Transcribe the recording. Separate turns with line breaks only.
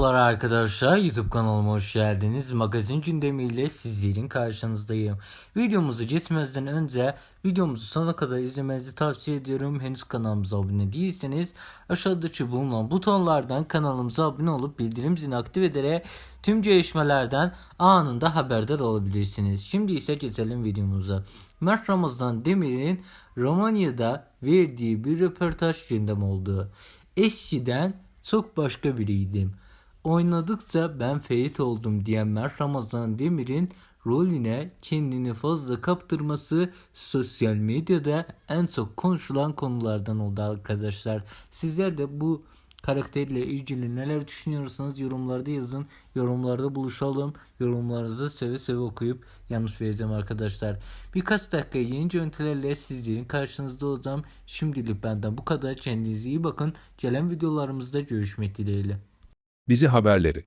Merhabalar arkadaşlar YouTube kanalıma hoş geldiniz. Magazin gündemiyle sizlerin karşınızdayım. Videomuzu geçmezden önce videomuzu sona kadar izlemenizi tavsiye ediyorum. Henüz kanalımıza abone değilseniz aşağıdaki bulunan butonlardan kanalımıza abone olup bildirim zilini aktif ederek tüm gelişmelerden anında haberdar olabilirsiniz. Şimdi ise geçelim videomuza. Mert Ramazan Demir'in Romanya'da verdiği bir röportaj gündem oldu. Eskiden çok başka biriydim. Oynadıkça ben Ferit oldum diyen Mert Ramazan Demir'in rolüne kendini fazla kaptırması sosyal medyada en çok konuşulan konulardan oldu arkadaşlar. Sizler de bu karakterle ilgili neler düşünüyorsanız yorumlarda yazın. Yorumlarda buluşalım. Yorumlarınızı seve seve okuyup yanlış vereceğim arkadaşlar. Birkaç dakika yeni görüntülerle sizlerin karşınızda olacağım. Şimdilik benden bu kadar. Kendinize iyi bakın. Gelen videolarımızda görüşmek dileğiyle.
Bizi haberleri.